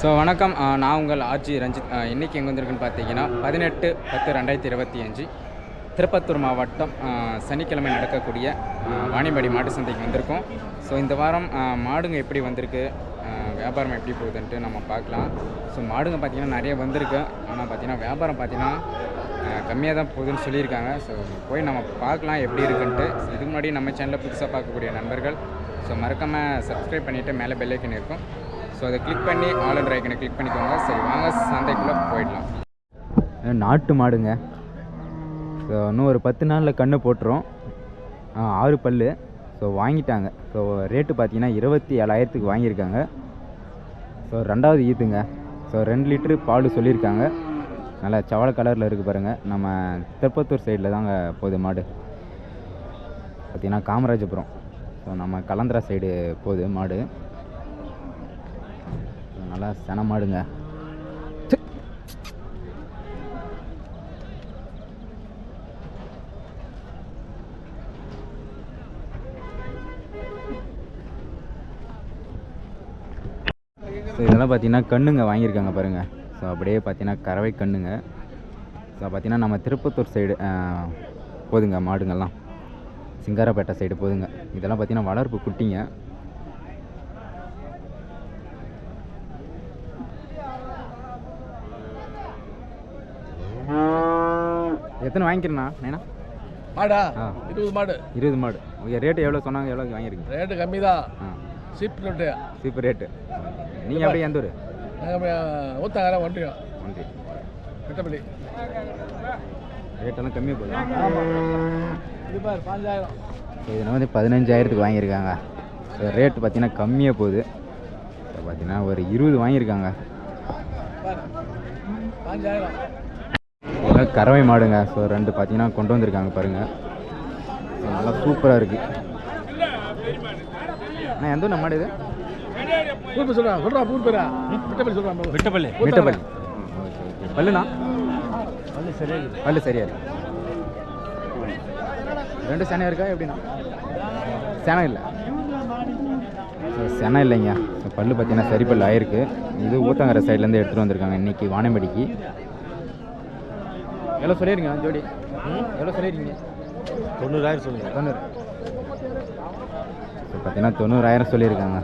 So வணக்கம். நான் உங்கள் ஆர்ஜி ரஞ்சித். இன்றைக்கி எங்கே வந்திருக்குன்னு பார்த்தீங்கன்னா பதினெட்டு பத்து ரெண்டாயிரத்தி இருபத்தி அஞ்சு திருப்பத்தூர் மாவட்டம் சனிக்கிழமை நடக்கக்கூடிய ஆ, வாணியம்பாடி மாட்டு சந்தைக்கு வந்திருக்கோம். ஸோ இந்த வாரம் மாடுங்க எப்படி வந்திருக்கு? வியாபாரம் எப்படி போகுதுன்ட்டு நம்ம பார்க்கலாம். ஸோ மாடுங்க பார்த்திங்கன்னா நிறைய வந்திருக்கு. ஆனால் பார்த்திங்கன்னா வியாபாரம் பார்த்தீங்கன்னா கம்மியாக தான் போகுதுன்னு சொல்லியிருக்காங்க. ஸோ போய் நம்ம பார்க்கலாம் எப்படி இருக்குன்ட்டு. இதுக்கு முன்னாடி நம்ம சேனலில் புதுசாக பார்க்கக்கூடிய நண்பர்கள். ஸோ மறக்காமல் சப்ஸ்கிரைப் பண்ணிவிட்டு மேலே பெல்லைக்கன் இருக்கும். ஸோ அதை கிளிக் பண்ணி ஆல் அண்ட் ரைக்கனை கிளிக் பண்ணிக்கோங்க. சரி வாங்க சந்தைக்குள்ளே போயிடலாம். நாட்டு மாடுங்க. ஸோ இன்னும் ஒரு பத்து நாளில் கன்று போட்டுரும். ஆறு பல் ஸோ வாங்கிட்டாங்க. ஸோ ரேட்டு பார்த்தீங்கன்னா இருபத்தி ஏழாயிரத்துக்கு வாங்கியிருக்காங்க. ஸோ ரெண்டாவது ஈத்துங்க. ஸோ ரெண்டு லிட்ரு பால் சொல்லியிருக்காங்க. நல்லா சவள கலரில் இருக்குது பாருங்கள் நம்ம திருப்பத்தூர் சைடில் தாங்க போகுது மாடு. பார்த்திங்கன்னா காமராஜபுரம். ஸோ நம்ம கலந்தரா சைடு போகுது மாடு. நல்லா சென மாடுங்க ஸோ இதெல்லாம் பார்த்தீங்கன்னா கண்ணுங்க வாங்கியிருக்காங்க பாருங்கள் ஸோ அப்படியே பார்த்தீங்கன்னா கறவை கண்ணுங்க. ஸோ பார்த்தீங்கன்னா நம்ம திருப்பத்தூர் சைடு போதுங்க மாடுங்கள்லாம். சிங்காரப்பேட்டை சைடு போதுங்க. இதெல்லாம் பார்த்தீங்கன்னா வளர்ப்பு குட்டிங்க. எத்தனை வாங்கிக்கிறேண்ணா நேனா? மாடா. இருபது மாடு. இருபது மாடு. ஓகே ரேட்டு எவ்வளோ சொன்னாங்க எவ்வளோ வாங்கியிருக்கீங்க? ரேட்டு கம்மி தான் சீப் ரேட்டு. Super rate. நீங்கள் அப்படியே எந்த ஊர்? ஊத்தாங்கரை ஒன்றியம். நன்றி மிட்டப்பள்ளி ரேட்டெல்லாம் கம்மியாக போகுது. பாஞ்சாயிரம் இதில் வந்து பதினஞ்சாயிரத்துக்கு வாங்கியிருக்காங்க. ரேட்டு பார்த்தீங்கன்னா கம்மியாக போகுது. ஸோ பார்த்தீங்கன்னா ஒரு இருபது வாங்கியிருக்காங்க. பாஞ்சாயிரம் இதெல்லாம் கறவை மாடுங்க. ஸோ ரெண்டு பார்த்தீங்கன்னா கொண்டு வந்திருக்காங்க பாருங்கள் நல்லா சூப்பராக இருக்குது அண்ணா எந்த ஊர் மாடு இது? ஊர் சொல்கிறேன் சொல்கிறா ஊர் பேரா. மிட்டப்பள்ளி சொல்கிறான் விட்டப்பள்ளி விட்டப்பள்ளி. Okay okay பல்லுண்ணா? பல்லு சரியா இருக்கு. ரெண்டு செனை இருக்கா எப்படிண்ணா? செனை இல்லை. செனை இல்லைங்க. பல்லு பார்த்தீங்கன்னா சரி பல்லு ஆயிருக்கு. இது ஊத்தங்கரை சைட்லேருந்து எடுத்துகிட்டு வந்திருக்காங்க. இன்னைக்கு வாணியம்படிக்கு. எவ்வளோ சொல்லிடுங்க ஜோடி? எவ்வளோ சொல்லிடுங்க தொண்ணூறாயிரம் சொல்லுங்கள் தொண்ணூறு. பார்த்தீங்கன்னா தொண்ணூறாயிரம் சொல்லியிருக்காங்க.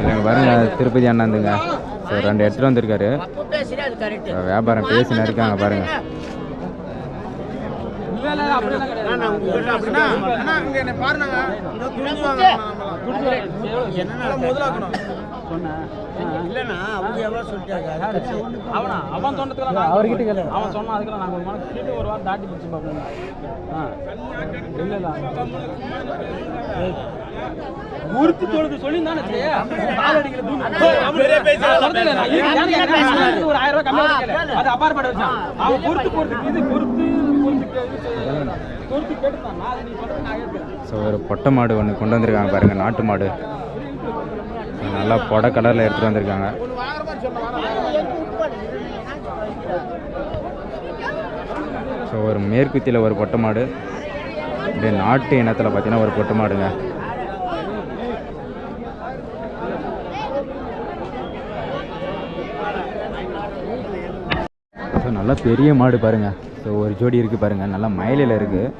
இல்லைங்க பாருங்க திருப்பதி அண்ணாந்துங்க. ஸோ ரெண்டு எடுத்துகிட்டு வந்திருக்காரு. வியாபாரம் பேசின்னு இருக்காங்க பாருங்க. அவனா? அவன் சொன்னதுக்கு அவர்கிட்ட கேளு அவன் சொன்னான் அதுக்கு நாங்கள் ஒரு மணி கேட்டு ஒரு வாரம் தாட்டி பிடிச்சி பார்ப்போம் ஆ. இல்லை இல்லை. உறுத்தி தொழுது சொல்லி தானே கால் அடிக்கல ஒரு ஆயிரம் ரூபாய். அது அப்பாற்பட்ட விஷயம். அவன் பொறுத்து பொறுத்து இது பொறுத்து பொறுத்து கே- பொறுத்து கேட்டுதான். நான் அது நீ சொல்றது நான் ஏற்கிறேன். ஸோ ஒரு பொட்டை மாடு ஒன்று கொண்டு வந்திருக்காங்க பாருங்க நாட்டு மாடு. நல்லா பொட கலரில் எடுத்துகிட்டு வந்திருக்காங்க. ஸோ ஒரு மேற்குத்தியில் ஒரு பொட்டை மாடு அப்படியே நாட்டு இனத்தில் பார்த்தீங்கன்னா ஒரு பொட்டை மாடுங்க. ஸோ நல்லா பெரிய மாடு பாருங்க. ஸோ ஒரு ஜோடி இருக்குது பாருங்கள் நல்லா மயிலில் இருக்குது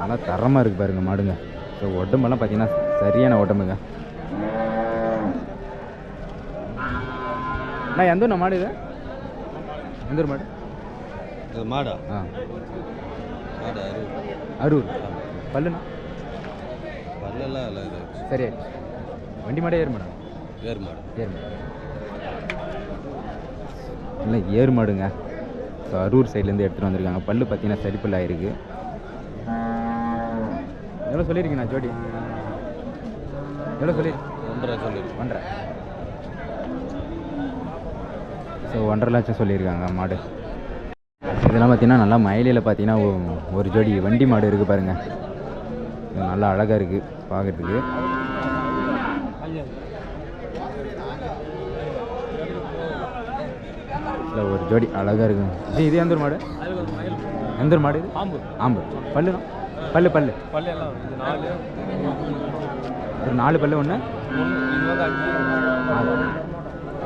நல்லா தரமாக இருக்குது பாருங்க மாடுங்க. ஸோ உடம்பெல்லாம் பார்த்தீங்கன்னா சரியான உடம்புங்க. மாடு இது எந்த ஊர் மாடு இது மாடா ஆ மாடு அரூர் பல்லுண்ணா பல்லெல்லாம் இல்லை இது சரி வண்டி மாடே ஏறு மாடா வேறு மாடு ஏறு மாடு இல்லை ஏறு மாடுங்க ஸோ அரூர் சைட்லேருந்து எடுத்துகிட்டு வந்திருக்காங்க பல்லு பார்த்தீங்கன்னா சரி பல்லு ஆயிருக்கு எவ்வளோ சொல்லியிருக்கீண்ணா ஜோடி எவ்வளோ சொல்லி ஒன்றரை சொல்லி ஒன்றரை ஸோ ஒன்றரை லட்சம் சொல்லியிருக்காங்க மாடு. இதெல்லாம் பார்த்தீங்கன்னா நல்லா மயிலையில் பார்த்தீங்கன்னா ஒரு ஜோடி வண்டி மாடு இருக்குது பாருங்கள் நல்லா அழகாக இருக்குது பார்க்குறதுக்கு இல்லை ஒரு ஜோடி அழகாக இருக்குங்க இது இது எந்த ஒரு மாடு? எந்த ஒரு மாடு ஆம்பு பல்லுனா பல்லு பல்லு பல்லு. வருது நாலு. ஒரு நாலு பல்லு ஒன்று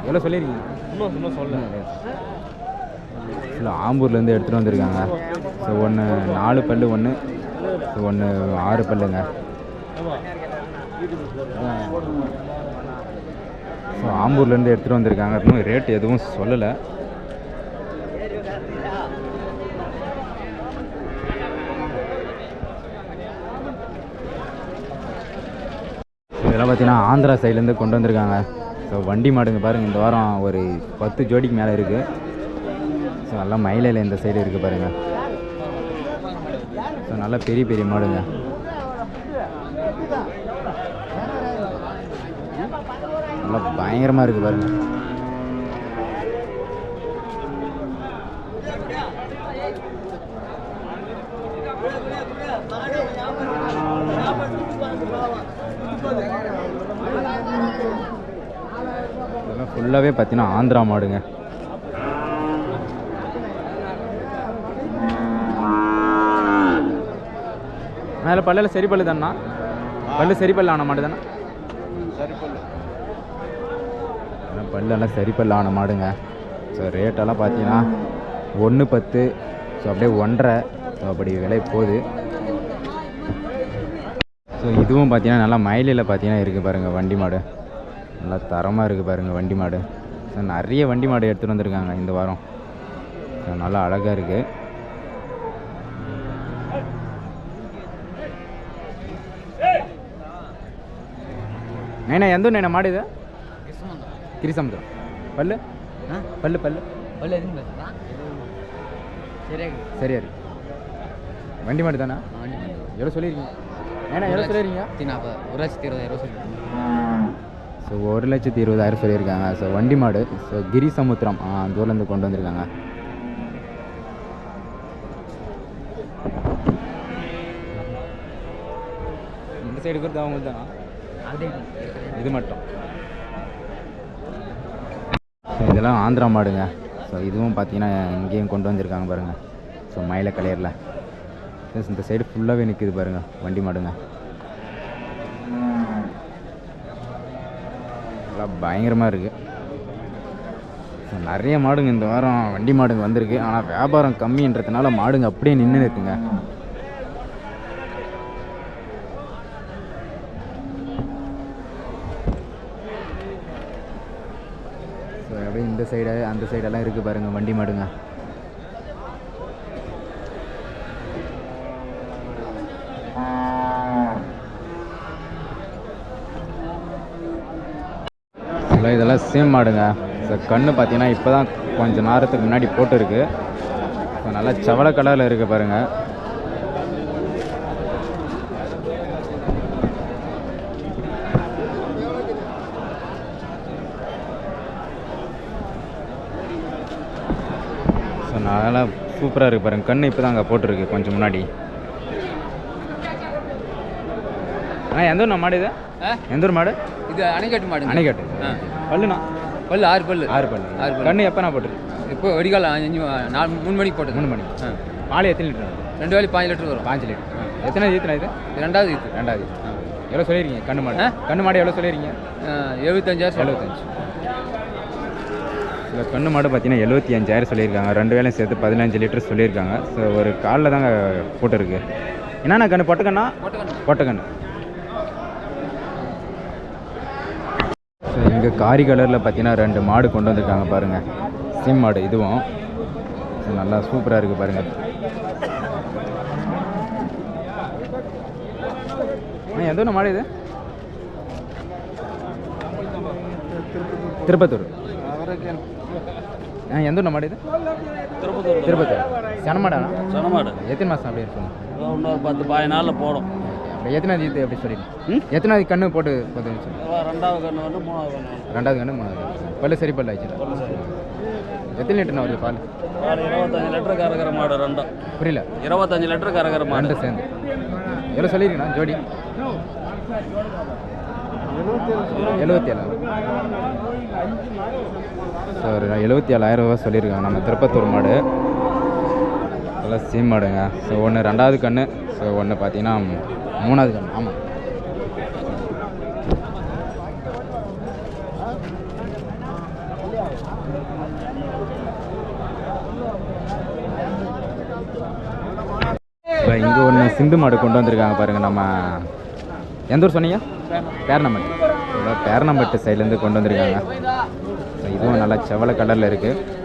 எவ்வளோ சொல்லியிருக்கீங்க? இன்னும் இன்னும் சொல்ல இல்லை ஆம்பூர்லேருந்து எடுத்துகிட்டு வந்திருக்காங்க. ஸோ ஒன்று நாலு பல்லு ஒன்று ஸோ ஒன்று ஆறு பல்லுங்க. ஸோ ஆம்பூர்லேருந்து எடுத்துகிட்டு வந்திருக்காங்க. இன்னும் ரேட் எதுவும் சொல்லலை. இதெல்லாம் பார்த்தீங்கன்னா ஆந்திரா சைட்லேருந்து கொண்டு வந்திருக்காங்க. ஸோ வண்டி மாடுங்க பாருங்கள் இந்த வாரம் ஒரு பத்து ஜோடிக்கு மேலே இருக்குது ஸோ நல்லா மயிலையில் இந்த சைடு இருக்குது பாருங்கள் ஸோ நல்லா பெரிய பெரிய மாடுங்க. நல்லா பயங்கரமாக இருக்குது பாருங்கள் ஃபுல்லாகவே பார்த்தீங்கன்னா ஆந்திரா மாடுங்க. மேலே பல்லில் சரி பல்லு தானா பல்லு சரி பல்லு ஆன மாடு தானே சரி பல்லு பல்லெல்லாம் சரி பல்லு ஆன மாடுங்க. ஸோ ரேட்டெல்லாம் பார்த்தீங்கன்னா ஒன்று பத்து ஸோ அப்படியே ஒன்றரை. ஸோ அப்படி விலை போகுது. ஸோ இதுவும் பார்த்தீங்கன்னா நல்லா மயிலில் பார்த்தீங்கன்னா இருக்குது பாருங்கள் வண்டி மாடு. நல்லா தரமாக இருக்குது பாருங்கள் வண்டி மாடு. நிறைய வண்டி மாடு எடுத்துகிட்டு வந்திருக்காங்க இந்த வாரம். ஸோ நல்லா அழகாக இருக்குது நைனா எந்த நைனா மாடு இது? கிரிசமுத்திரம் பல்லு? பல்லு பல்லு. பல்லு சரியா சரியா இருக்கு. வண்டி மாடு தானா? வண்டி எவ்வளோ சொல்லியிருக்கீங்க? ஏன்னா எவ்வளோ சொல்லியிருக்கீங்க? நாற்பது ஒரு லட்சத்தி இருபதாயிரம் இருபது சொல்லியிருக்கீங்க. ஸோ ஒரு லட்சத்தி இருபதாயிரம் சொல்லியிருக்காங்க. ஸோ வண்டி மாடு. ஸோ கிரி சமுத்திரம் அந்த ஊர்லேருந்து கொண்டு வந்திருக்காங்க. இந்த சைடு இருக்கிறது அவங்க தான். இது மட்டும். ஸோ இதெல்லாம் ஆந்திரா மாடுங்க. ஸோ இதுவும் பார்த்தீங்கன்னா இங்கேயும் கொண்டு வந்திருக்காங்க பாருங்கள் ஸோ மயில கலையரில் இந்த சைடு ஃபுல்லாகவே நிற்கிது பாருங்கள் வண்டி மாடுங்க. எல்லாம் பயங்கரமாக இருக்குது நிறைய மாடுங்க இந்த வாரம் வண்டி மாடுங்க வந்திருக்கு. ஆனால் வியாபாரம் கம்மின்றதுனால மாடுங்க அப்படியே நின்று இருக்குங்க ஸோ அப்படியே இந்த சைடு அந்த சைடெல்லாம் இருக்குது பாருங்கள் வண்டி மாடுங்க ஹலோ இதெல்லாம் சேம் மாடுங்க. ஸோ கன்று பார்த்தீங்கன்னா இப்போ தான் கொஞ்சம் நேரத்துக்கு முன்னாடி போட்டிருக்கு. ஸோ நல்லா செவலை கலரில் இருக்குது பாருங்க. ஸோ நல்லா சூப்பராக இருக்குது பாருங்கள் கன்று இப்போ தான் அங்கே போட்டிருக்கு கொஞ்சம் முன்னாடி. ஆ எந்த ஊர் மாடு இது? எந்த ஊர் மாடு? இது அணைக்கட்டு மாடு அணைக்கட்டு. பல்லுண்ணா. பல்லு ஆறு பல்லு. ஆறு பல்லு. ஆறு பல்லு. கண்ணு எப்போ நான் போட்டுருக்கு? இப்போ வெடிகால அஞ்சு நாலு மூணு மணிக்கு போட்டது. மூணு மணி ஆ. பாலை எத்தனை லிட்டர் ரெண்டு வேலை பாஞ்சு லிட்டர் வரும். பாஞ்சு லிட்டர். எத்தனை ஈத்துனா இது? ரெண்டாவது ஈத்து. ரெண்டாவது எவ்வளோ சொல்லியிருக்கீங்க கண்ணு மாடு. கண்ணு மாடு எவ்வளோ சொல்லியிருக்கீங்க எழுபத்தஞ்சாயிரம் எழுபத்தஞ்சு இந்த கண்ணு மாடு பார்த்தீங்கன்னா எழுபத்தி அஞ்சாயிரம் சொல்லியிருக்காங்க. ரெண்டு வேலையும் சேர்த்து பதினஞ்சு லிட்டர் சொல்லியிருக்காங்க. ஸோ ஒரு காலில் தாங்க போட்டிருக்கு. என்னென்ன கண்ணு? பொட்டக்கண்ணா. பொட்டக்கண்ணு. இங்கே காரி கலரில் பார்த்தீங்கன்னா ரெண்டு மாடு கொண்டு வந்திருக்காங்க பாருங்கள் சீம் மாடு இதுவும். நல்லா சூப்பராக இருக்குது பாருங்கள் எந்த ஊர் மாடு இது? திருப்பத்தூர். ஆ எந்த ஊர் மாடு இது? திருப்பத்தூர். திருப்பத்தூர். சனமாடாண்ணா சனமாடு எத்தனை மாதம் அப்படி இருக்கும்? இன்னொரு பத்து பாய் நாளில் போடும். எத்தனாவது ஈத்து அப்படி சொல்லிடுங்க எத்தனாவது கண்ணு போட்டு போதும் ரெண்டாவது கன்று வந்து மூணாவது வந்து. ரெண்டாவது கண்ணு மூணாவது கண்ணு. பல்லு சரி பல்லு ஆச்சு எத்தனை லிட்டர்ண்ணா வருது பால்? இருபத்தஞ்சு லிட்டரு கறக்கிற மாடு ரெண்டும். புரியல. இருபத்தஞ்சு லிட்டரு கறக்கிற மாடு. சேர்ந்து. எவ்வளோ சொல்லியிருக்கீங்கண்ணா ஜோடி. எழுபத்தி ஏழு ஸோ ஒரு எழுபத்தி ஏழாயிரம் ரூபா சொல்லியிருக்காங்க நம்ம திருப்பத்தூர் மாடு. நல்லா சீம் மாடுங்க. ஸோ ஒன்று ரெண்டாவது கன்று ஸோ ஒன்று பார்த்தீங்கன்னா மூணாவது கன்று ஆமாம் இப்போ இங்கே ஒன்று சிந்து மாடு கொண்டு வந்திருக்காங்க பாருங்கள் நம்ம எந்த ஊர் சொன்னீங்க? பேரணம்பட்டு இப்போ பேரணம்பட்டு சைட்லேருந்து கொண்டு வந்திருக்காங்க. இதுவும் நல்லா செவல கலரில் இருக்குது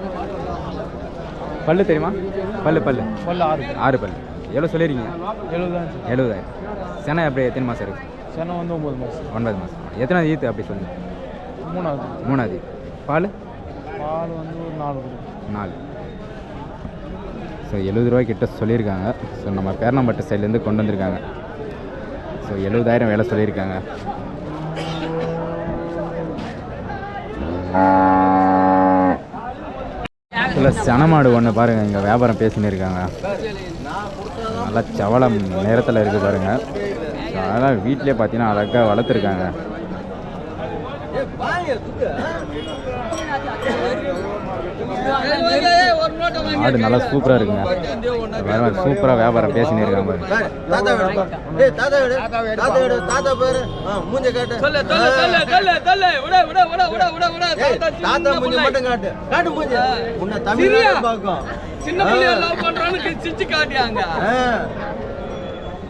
பல்லு தெரியுமா? பல்லு பல்லு. ஆறு பல்லு. எவ்வளோ சொல்லிடுறீங்க எழுபதாம் எழுபதாயிரம். சென்னை அப்படி எத்தனை மாதம் இருக்குது சென்னை வந்து ஒம்பது மாதம் ஒன்பது மாதம் எத்தனாவது ஈத்து அப்படி சொல்லுங்க. மூணாவது. மூணாவது. பால்? பால் வந்து ஒரு நாலு நாலு. ஸோ எழுபது ரூபாய் கிட்ட சொல்லியிருக்காங்க. ஸோ நம்ம பேரணம்பட்டு சைட்லேருந்து கொண்டு வந்திருக்காங்க. ஸோ எழுபதாயிரம் வேலை சொல்லியிருக்காங்க. இல்லை சனமாடு ஒன்று பாருங்கள் இங்கே வியாபாரம் பேசின்னு இருக்காங்க. நல்லா சவளம் நேரத்தில் இருக்குது பாருங்கள் அதெல்லாம் வீட்டிலே பார்த்தீங்கன்னா அழகாக வளர்த்துருக்காங்க ஆடு நல்லா சூப்பராக இருக்குங்க சூப்பராக வியாபாரம் பேசினே இருக்காங்க பாருங்க தாத்தா வேணும் தாத்தா தாத்தா காட்டு மட்டும் காட்டு காட்டு மூஞ்ச உன்னை தமிழ் சின்ன பிள்ளைய லவ் பண்றான்னு சிரிச்சு காட்டியாங்க.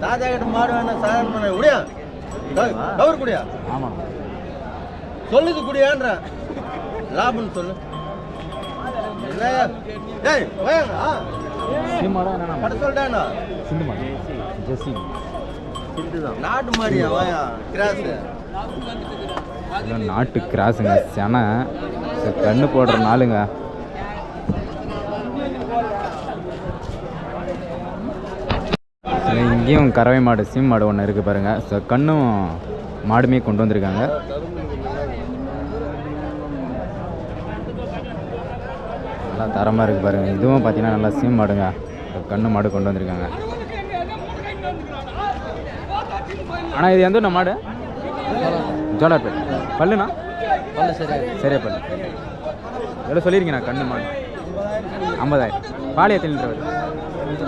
தாத்தா கிட்ட மாடு வேணா சாயம் பண்ண முடியா கவர் குடியா? ஆமாம் சொல்லுது குடியான்ற. லாபம்னு சொல்லு. வாங்க சீமாடா என்னண்ணா கட்ட சொல்லிட்டானா சிந்து மாடு? ஜெஸ்ஸி நாட்டு மாடியா வாயா? கிராஸ். நாட்டு கிராஸுங்க செனை. கண்ணு போடுற நாளுங்க ஸோ இங்கேயும் கறவை மாடு சீம் மாடு ஒன்று இருக்குது பாருங்கள் ஸோ கண்ணும் மாடுமே கொண்டு வந்திருக்காங்க. நல்லா தரமாக இருக்குது பாருங்கள் இதுவும் பார்த்தீங்கன்னா நல்லா சீம் மாடுங்க. கண்ணு மாடு கொண்டு வந்திருக்காங்க. ஆனால் இது எந்த மாடு? ஜோலார்பேட். பல்லுண்ணா? பல்லு சரியா சரியா பல்லு எவ்வளோ சொல்லியிருக்கீண்ணா கண்ணு மாடு? ஐம்பதாயிரம். பால் எத்தனை லிட்டர்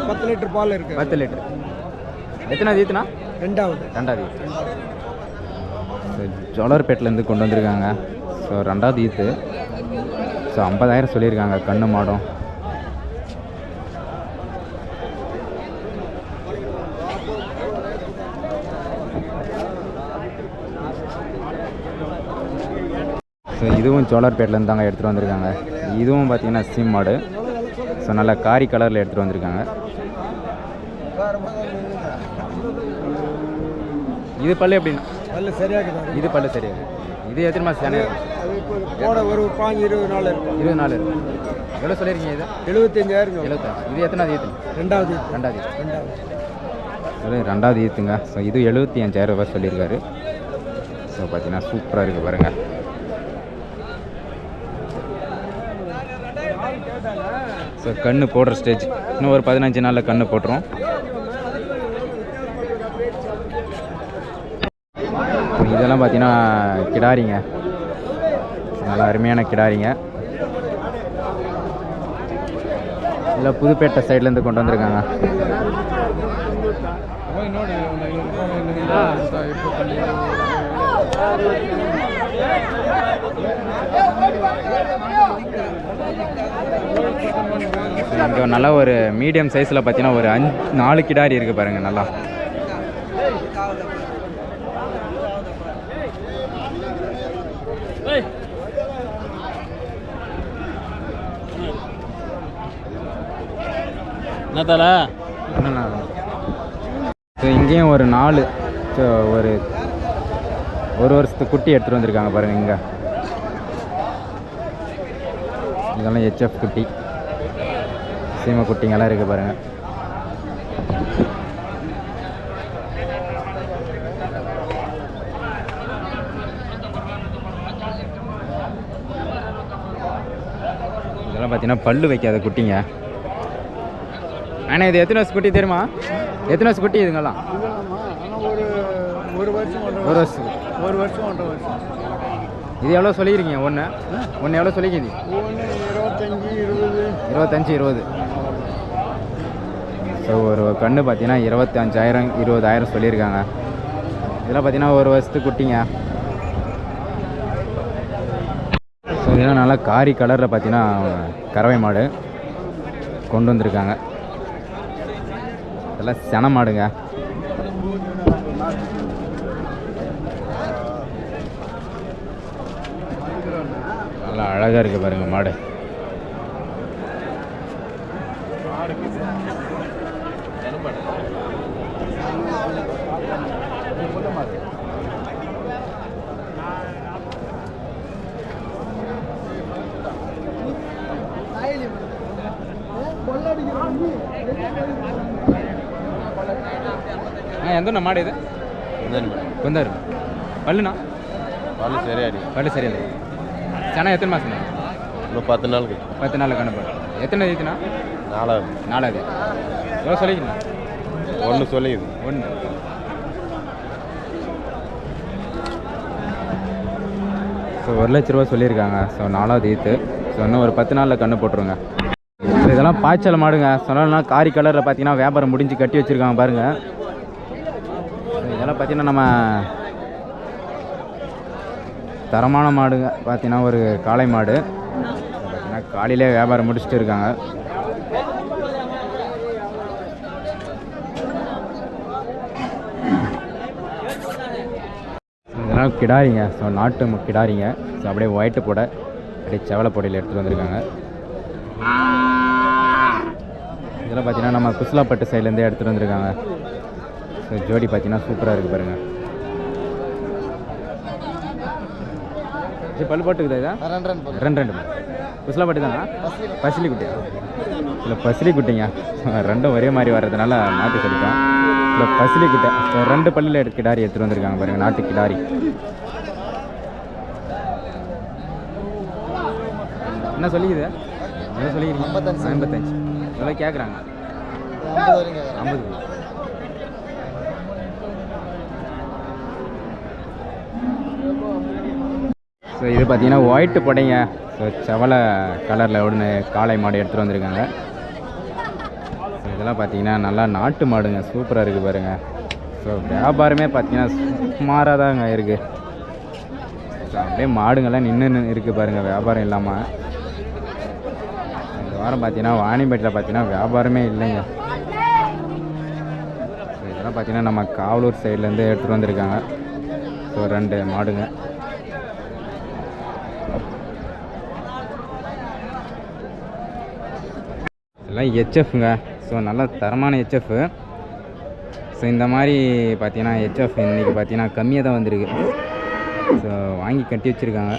பத்து லிட்டர் பால் இருக்கு. பத்து லிட்டர். எத்தனாவது ஈத்துண்ணா ரெண்டாவது. ரெண்டாவது ஈத்து ஜோலார்பேட்லேருந்து கொண்டு வந்திருக்காங்க. ஸோ ரெண்டாவது ஈத்து ஸோ ஐம்பதாயிரம் சொல்லியிருக்காங்க. கண்ணு மாடும். ஸோ இதுவும் சோலார்பேட்லேருந்து தாங்க எடுத்துகிட்டு வந்திருக்காங்க. இதுவும் பார்த்தீங்கன்னா சிம் மாடு. ஸோ நல்லா காரி கலரில் எடுத்துகிட்டு வந்திருக்காங்க. இது பல்லு எப்படின்னா பல்லு சரியாக இது பல்லு சரியாது இது எத்தனை மாதம் சேனை போட ஒரு பாஞ்சு இருபது நாள் இருக்கும். இருபது நாள் இருக்கு எவ்வளோ சொல்லியிருக்கீங்க இது? எழுபத்தஞ்சாயிரம் எழுபத்தஞ்சு இது எத்தனாவது ஈத்து ரெண்டாவது ரெண்டாவது ரெண்டாவது. ரெண்டாவது ஈத்துங்க ஸோ இது எழுபத்தி அஞ்சாயிரம் ரூபாய் சொல்லியிருக்காரு. ஸோ பார்த்தீங்கன்னா சூப்பராக இருக்குது பாருங்கள் ஸோ கண்ணு போடுற ஸ்டேஜ் இன்னும் ஒரு பதினஞ்சு நாளில் கண்ணு போட்டுரும். இதெல்லாம் பார்த்தீங்கன்னா கிடாரிங்க. நல்லா அருமையான கிடாரிங்க. இதெல்லாம் புதுப்பேட்டை சைட்லேருந்து கொண்டு வந்திருக்காங்க. இங்கே நல்லா ஒரு மீடியம் சைஸில் பார்த்தீங்கன்னா ஒரு அஞ்சு நாலு கிடாரி இருக்குது பாருங்கள் நல்லா. என்ன தலை ஸோ இங்கேயும் ஒரு நாலு ஸோ ஒரு ஒரு வருஷத்துக்கு குட்டி எடுத்துகிட்டு வந்திருக்காங்க பாருங்கள் இங்கே. இதெல்லாம் ஹெச்எஃப் குட்டி. சீமை குட்டிங்கெல்லாம் இருக்குது பாருங்கள் இதெல்லாம் பார்த்தீங்கன்னா பல்லு வைக்காத குட்டிங்க. அண்ணா இது எத்தனை வருஷம் குட்டி தெரியுமா? எத்தனை வருஷம் குட்டி இதுங்கெல்லாம்? ஒரு ஒரு வருஷம். ஒரு வருஷம் ஒரு வருஷம் ஒன்றரை வருஷம் இது எவ்வளோ சொல்லிக்கிறீங்க ஒன்று ஒன்று எவ்வளோ சொல்லிக்கிறீங்க ஒன்று இருபத்தஞ்சி இருபது. இருபத்தஞ்சி இருபது ஸோ ஒரு கன்று பார்த்தீங்கன்னா இருபத்தஞ்சாயிரம் இருபதாயிரம் சொல்லியிருக்காங்க. இதெல்லாம் பார்த்தீங்கன்னா ஒரு வருஷத்துக்கு குட்டிங்க. ஸோ இதெல்லாம் நல்லா காரி கலரில் பார்த்தீங்கன்னா கறவை மாடு கொண்டு வந்திருக்காங்க. நல்ல சென மாடுங்க. நல்லா அழகாக இருக்குது பாருங்கள் மாடு. எந்த மாடு இது கொந்தாரு பல்லுண்ணா? பால் சரியாடி பல்லு சரியில்லை. செனா எத்தனை மாதம் இன்னும் பத்து நாளுக்கு. பத்து நாள் கணக்கு எத்தனை இதுனா நாலாவது. நாலாவது. எவ்வளோ சொல்லிக்கணும் ஒன்று சொல்லிது ஒன்று ஸோ ஒரு லட்ச ரூபா சொல்லியிருக்காங்க. ஸோ நாலாவது ஈத்து. ஸோ இன்னும் ஒரு பத்து நாளில் கண்ணு போட்டுருங்க. ஸோ இதெல்லாம் பாய்ச்சல் மாடுங்க. சொன்னா காரி கலரில் பார்த்தீங்கன்னா வியாபாரம் முடிஞ்சு கட்டி வச்சுருக்காங்க பாருங்கள் இதெல்லாம் பார்த்தீங்கன்னா நம்ம தரமான மாடுங்க பார்த்தீங்கன்னா ஒரு காளை மாடு. பார்த்தீங்கன்னா காலையிலே வியாபாரம் முடிச்சுட்டு இருக்காங்க. இதெல்லாம் கிடாரிங்க. ஸோ நாட்டு கிடாரிங்க. ஸோ அப்படியே ஒயிட்டு போட அப்படியே செவலை பொடியில் எடுத்துகிட்டு வந்திருக்காங்க. இதெல்லாம் பார்த்தீங்கன்னா நம்ம குஸ்லாப்பட்டு சைட்லேருந்தே எடுத்துகிட்டு வந்திருக்காங்க. ஸோ ஜோடி பார்த்தீங்கன்னா சூப்பராக இருக்குது பாருங்கள் சரி பல் போட்டுக்குதா இதா? ரெண்டு ரெண்டு குஸ்லாப்பட்டு தானா பசிலி குட்டியா இல்லை பசிலி குட்டிங்க ரெண்டும் ஒரே மாதிரி வர்றதுனால மாற்றி சொல்லிட்டோம் இல்லை பசிலி குட்டை ஸோ ரெண்டு பல்லில் எடுத்து கிடாரி எடுத்துகிட்டு வந்திருக்காங்க பாருங்கள் நாட்டு கிடாரி. என்ன சொல்லிக்குது? என்ன சொல்லிக்கிறீங்க? ஐம்பத்தஞ்சு. எவ்வளோ கேட்குறாங்க ஐம்பது. ஸோ இது பார்த்தீங்கன்னா ஒயிட்டு படைங்க ஸோ செவலை கலரில் ஒன்று காளை மாடு எடுத்துகிட்டு வந்திருக்காங்க. ஸோ இதெல்லாம் பார்த்தீங்கன்னா நல்லா நாட்டு மாடுங்க. சூப்பராக இருக்குது பாருங்க. ஸோ வியாபாரமே பார்த்தீங்கன்னா சுமாராக தாங்க இருக்குது ஸோ அப்படியே மாடுங்கள்லாம் நின்று இருக்குது பாருங்கள் வியாபாரம் இல்லாமல் இந்த வாரம் பார்த்தீங்கன்னா வாணிபேட்டில் பார்த்தீங்கன்னா வியாபாரமே இல்லைங்க. ஸோ இதெல்லாம் பார்த்தீங்கன்னா நம்ம காவலூர் சைட்லேருந்து எடுத்துகிட்டு வந்திருக்காங்க. ஸோ ரெண்டு மாடுங்க. எல்லாம் ஹெச்எஃப்ங்க ஸோ நல்ல தரமான ஹெச்எஃப் ஸோ இந்த மாதிரி பார்த்தீங்கன்னா ஹெச்எஃப் இன்றைக்கி பார்த்தீங்கன்னா கம்மியாக தான் வந்திருக்கு. ஸோ வாங்கி கட்டி வச்சுருக்காங்க.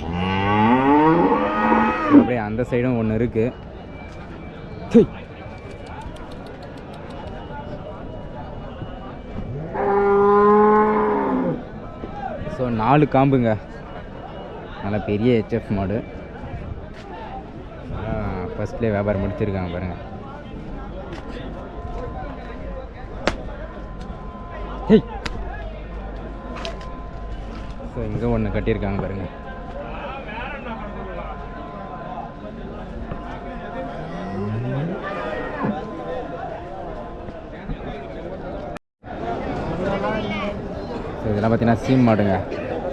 அப்படியே அந்த சைடும் ஒன்று இருக்குது ஸோ நாலு காம்புங்க. நல்லா பெரிய ஹெச்எஃப் மாடு. ஃபஸ்ட்லேயே வியாபாரம் முடிச்சிருக்காங்க பாருங்கள் ஸோ இங்கே ஒன்று கட்டியிருக்காங்க பாருங்கள் ஸோ இதெல்லாம் பார்த்தீங்கன்னா சீம் மாடுங்க.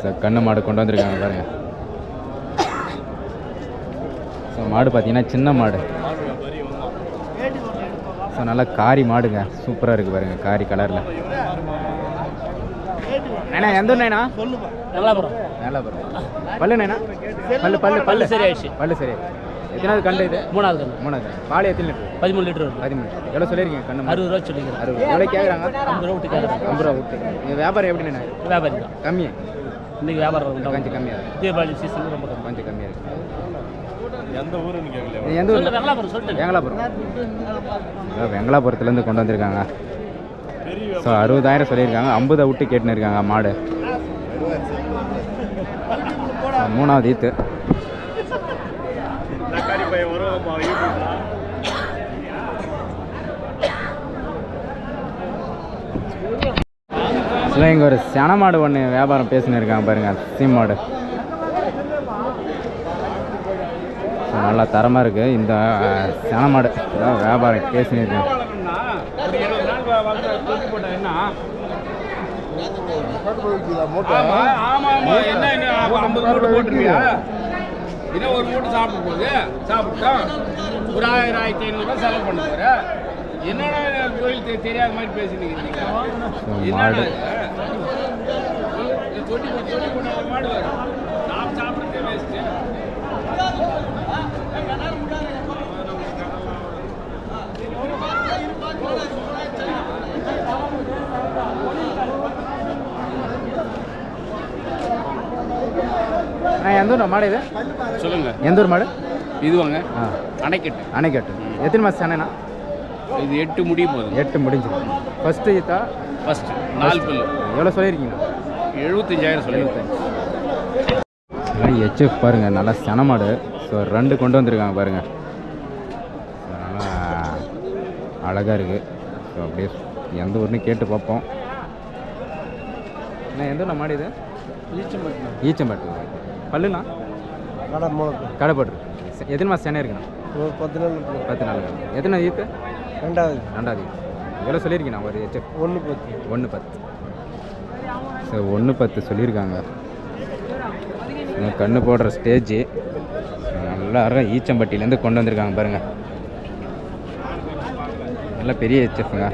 ஸோ கண்ணு மாடு கொண்டு வந்திருக்காங்க பாருங்கள் ஸோ மாடு பார்த்தீங்கன்னா சின்ன மாடு. ஸோ நல்லா காரி மாடுங்க. சூப்பராக இருக்குது பாருங்கள் காரி கலரில் அண்ணா எந்த ஊர்ண்ணா நல்லாபுரம். மேலாபுரம் பல்லு அண்ணா பல்லு பல்லு பல்லு. சரி ஆயிடுச்சு பல்லு சரி. எத்தனாவது கண்டு இது? மூணாவது கண்ணு மூணாவது பால் எத்தனை லிட்டர்? பதிமூணு லிட்டர் வரும் பதிமூணு எவ்வளோ சொல்லியிருக்கீங்க கண்ணு? அறுபது ரூபா சொல்லிக்கிறேன். அறுபது எவ்வளோ கேட்குறாங்க ஐம்பது ரூபா விட்டு கேட்குறேன் ஐம்பது ரூபா விட்டு இந்த வியாபாரம் எப்படிண்ணா வியாபாரி தான். கம்மி இன்னைக்கு வியாபாரம். கொஞ்சம் கம்மியாக இருக்கு. தீபாவளி சீசன் ரொம்ப கம்மி. கொஞ்சம் கம்மியாக இருக்கு. எந்த ஊருன்னு கேட்கல எந்த ஊர்? வெங்கலாபுரம் சொல்லிட்டு வெங்கலாபுரம் வெங்கலாபுரத்துலேருந்து கொண்டு வந்திருக்காங்க. ஸோ அறுபதாயிரம் சொல்லியிருக்காங்க. ஐம்பதை விட்டு கேட்டுன்னு இருக்காங்க மாடு. மூணாவது ஈத்து. இல்லை இங்கே ஒரு சென மாடு ஒன்று வியாபாரம் பேசின்னு இருக்காங்க பாருங்க மாடு ஸோ நல்லா தரமாக இருக்குது இந்த அஹ், சென மாடு இதான் வியாபாரம் போட்டுருக்கியா? இன்னும் ஒரு மூட்டை சாப்பிட போகுது? சாப்பிட்டோம் ஒரு ஆயிரம் ஆயிரத்தி ஐநூறுரூவா செலவு பண்ண போற என்னடா தெ- தெரியாத மாதிரி பேசிட்டு இருக்கீங்க? மாடு. தொட்டி மாடு வரும். எந்த ஊர் மாடு இது? சொல்லுங்க. எந்த ஊர் மாடு? இது வாங்க ஆ. அணைக்கட்டு. அணைக்கட்டு. எத்தனை மாதம் சேனைண்ணா இது எட்டு முடிய போதும் எட்டு முடிஞ்சிருக்கு ஃபஸ்ட்டு ஈத்தா ஃபர்ஸ்ட் நாலு பல்லு. எவ்வளோ சொல்லியிருக்கீங்க? எழுபத்தஞ்சாயிரம் சொல்லி ஹெச்எஃப் பாருங்கள் நல்லா சென மாடு. ஸோ ரெண்டு கொண்டு வந்திருக்காங்க பாருங்கள் நல்லா அழகாக இருக்குது ஸோ அப்படியே எந்த ஊர்னு கேட்டு பார்ப்போம். அண்ணா எந்த ஊர் மாடு இது? ஈச்சம்பட்டு. பல்லுண்ணா? கடை மூலக்கு கடை போட்டுருக்கு. எத்தனை மாதம் சென்னை இருக்குண்ணா ஒரு பத்து நாள் பத்து நாள். எத்தனை ஈத்து ரெண்டாவது. ரெண்டாவது எவ்வளோ சொல்லியிருக்கீண்ணா ஒரு ஹெச்எஃப் ஒன்று பத்து. ஒன்று பத்து. ஸோ ஒன்று பத்து சொல்லியிருக்காங்க. கண்ணு போடுற ஸ்டேஜ் நல்லா அறம் ஈச்சம்பட்டியிலேருந்து கொண்டு வந்திருக்காங்க பாருங்க. நல்ல பெரிய ஹெச்எஃப்ங்க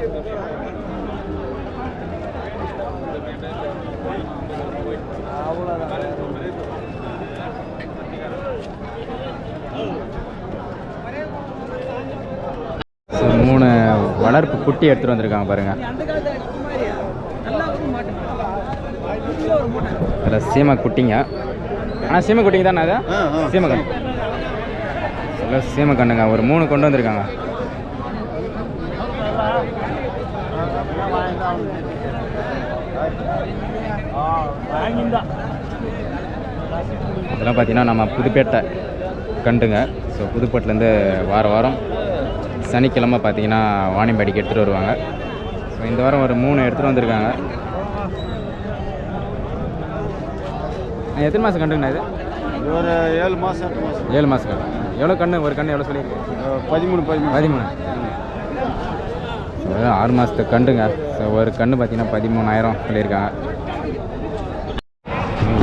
ஸோ மூணு வளர்ப்பு குட்டி எடுத்துகிட்டு வந்திருக்காங்க பாருங்க. அதில் சீமை குட்டிங்க. ஆனால் சீமை குட்டிங்க தானே அது? சீமை கண்ணு. இல்லை சீமை கண்ணுங்க. ஒரு மூணு கொண்டு வந்திருக்காங்க. இதெல்லாம் பார்த்தீங்கன்னா நம்ம புதுப்பேட்டை கண்டுங்க. ஸோ புதுப்பேட்டிலேருந்து வார வாரம் சனிக்கிழமை பார்த்தீங்கன்னா வாணியம்பாடிக்கு எடுத்துகிட்டு வருவாங்க. ஸோ இந்த வாரம் ஒரு மூணு எடுத்துகிட்டு வந்திருக்காங்க. எத்தனை மாதம் கண்டுங்கண்ணா இது? ஒரு ஏழு மாதம் எட்டு மாதம் ஏழு மாதம் கண்டு எவ்வளோ கண்ணு ஒரு கண்ணு எவ்வளோ சொல்லியிருக்கு? பதிமூணு பதிமூணு. பதிமூணு. ஆறு மாதத்து கண்டுங்க ஸோ ஒரு கன்று பார்த்தீங்கன்னா பதிமூணாயிரம் சொல்லியிருக்காங்க.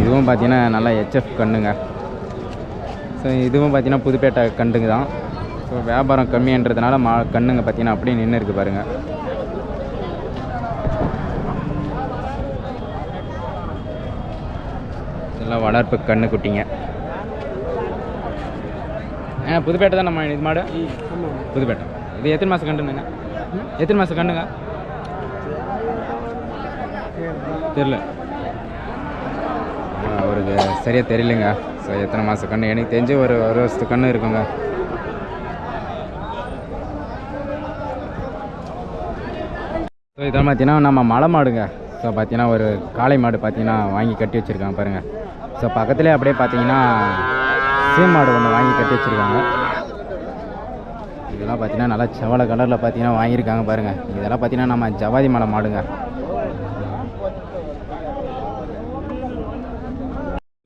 இதுவும் பார்த்தீங்கன்னா நல்லா ஹெச்எஃப் கண்ணுங்க ஸோ இதுவும் பார்த்தீங்கன்னா புதுப்பேட்டை கண்டுங்க தான். ஸோ வியாபாரம் கம்மின்றதுனால மா கண்ணுங்க பார்த்தீங்கன்னா அப்படியே நின்று இருக்கு பாருங்க. இதெல்லாம் வளர்ப்பு கண்ணு குட்டிங்க. ஏன்னா புதுப்பேட்டை தான் நம்ம இது மாடு? புதுப்பேட்டை. இது எத்தனை மாதம் கண்டுங்க எத்தனை மாதம் கண்டுங்க தெரில அவருக்கு சரியாக தெரியலங்க. ஸோ எத்தனை மாதம் கண்ணு? எனக்கு தெரிஞ்சு ஒரு ஒரு வருஷத்து கண்ணு இருக்குங்க. ஸோ இதெல்லாம் பார்த்தீங்கன்னா நம்ம மலை மாடுங்க. ஸோ பார்த்தீங்கன்னா ஒரு காளை மாடு பார்த்தீங்கன்னா வாங்கி கட்டி வச்சுருக்காங்க பாருங்கள் ஸோ பக்கத்துலேயே அப்படியே பார்த்தீங்கன்னா சீம் மாடு ஒன்று வாங்கி கட்டி வச்சுருக்காங்க. இதெல்லாம் பார்த்தீங்கன்னா நல்லா செவலை கலரில் பார்த்தீங்கன்னா வாங்கியிருக்காங்க பாருங்கள் இதெல்லாம் பார்த்தீங்கன்னா நம்ம ஜவாதி மலை மாடுங்க.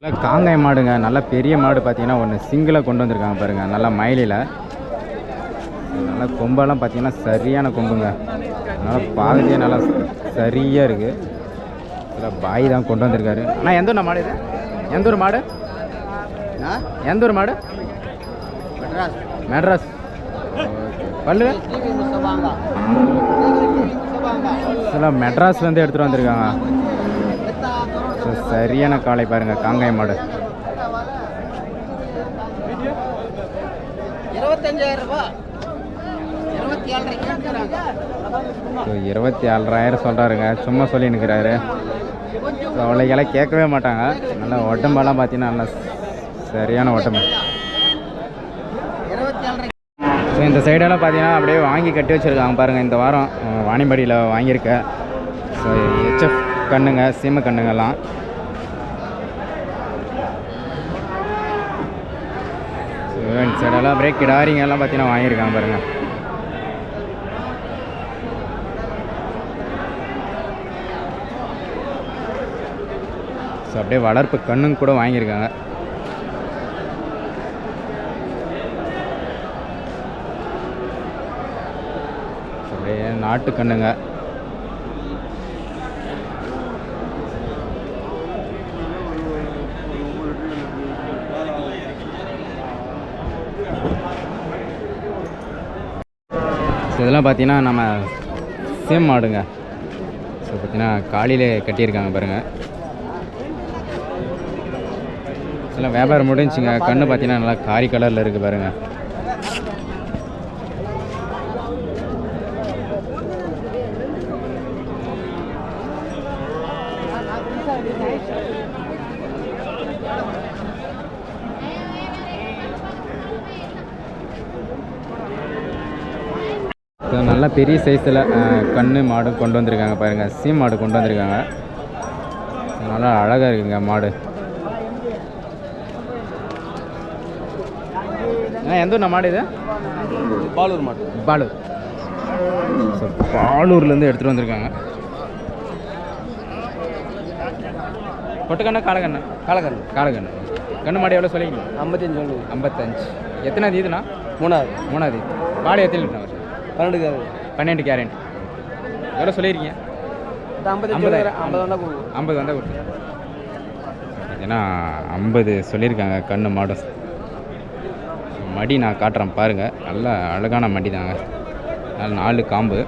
நல்லா காங்காய் மாடுங்க. நல்லா பெரிய மாடு பார்த்தீங்கன்னா ஒன்று சிங்கிளாக கொண்டு வந்திருக்காங்க பாருங்கள் நல்லா மயிலில். நல்லா கொம்பெல்லாம் பார்த்தீங்கன்னா சரியான கொம்புங்க. அதனால் பாகத்தையே நல்லா சரியாக இருக்குது இதில் பாய் தான் கொண்டு வந்திருக்காரு. அண்ணா எந்த ஊர் மாடு இது? எந்த ஊர் மாடு? எந்த ஊர் மாடு? மெட்ராஸ். பல்லு? இதெல்லாம் மெட்ராஸ்லேருந்து எடுத்துகிட்டு வந்திருக்காங்க. சரியான காளை பாருங்கள் காங்காய் மாடு. இருபத்தஞ்சாயிரம் ரூபாய் ஸோ இருபத்தி ஏழராயிரம் சொல்கிறாருங்க சும்மா சொல்லி நிற்கிறாரு ஸோ அவ்வளோக்கெல்லாம் கேட்கவே மாட்டாங்க. நல்லா உடம்பெல்லாம் பார்த்தீங்கன்னா நல்லா சரியான உடம்பு. ஸோ இந்த சைடெல்லாம் பார்த்தீங்கன்னா அப்படியே வாங்கி கட்டி வச்சுருக்காங்க பாருங்கள் இந்த வாரம் வாணிபடியில் வாங்கியிருக்கேன் ஸோ ஹெச்எஃப் கண்ணுங்க சீம கண்ணுங்கெல்லாம். ஸோ இந்த சைடெல்லாம் அப்படியே கிடாரிங்கெல்லாம் பார்த்தீங்கன்னா வாங்கியிருக்காங்க பாருங்கள் ஸோ அப்படியே வளர்ப்பு கண்ணுங்க கூட வாங்கியிருக்காங்க. அப்படியே நாட்டு கண்ணுங்க. இதெல்லாம் பார்த்தீங்கன்னா நம்ம சேம் மாடுங்க. ஸோ பார்த்தீங்கன்னா காலையில் கட்டியிருக்காங்க பாருங்கள் எல்லாம் வியாபாரம் முடிஞ்சுங்க கண்ணு பார்த்தீங்கன்னா நல்லா காரி கலரில் இருக்குது பாருங்கள் இப்போ நல்லா பெரிய சைஸில் கண்ணு மாடு கொண்டு வந்திருக்காங்க பாருங்கள் சீ மாடு கொண்டு வந்திருக்காங்க. நல்லா அழகாக இருக்குங்க மாடு. எந்த ஊர் மாடு இது? பாலூர் மாட்டு பாலூர். ஸோ பாலூர்லேருந்து எடுத்துகிட்டு வந்திருக்காங்க. பொட்டுக்கண்ணா காலக்கண்ணா காலக்கண்ணு காலக்கண்ணு கண்ணு மாடு எவ்வளோ சொல்லிங்க ஐம்பத்தஞ்சு சொல்லு. ஐம்பத்தஞ்சு. எத்தனாவது இதுண்ணா? மூணாவது. மூணாவது. பால் எத்தனை லிட்டர் பன்னெண்டு காரு பன்னெண்டு கேரண்ட் எவ்வளோ சொல்லியிருக்கீங்க ஐம்பதாயிரம். ஐம்பது வந்தா கொடுக்கும் ஐம்பது வந்தால் கொடுத்து ஏன்னா ஐம்பது சொல்லியிருக்காங்க கண்ணு மாடும். மடி நான் காட்டுறேன் பாருங்கள் நல்ல அழகான மடி தாங்க நாலு காம்பு.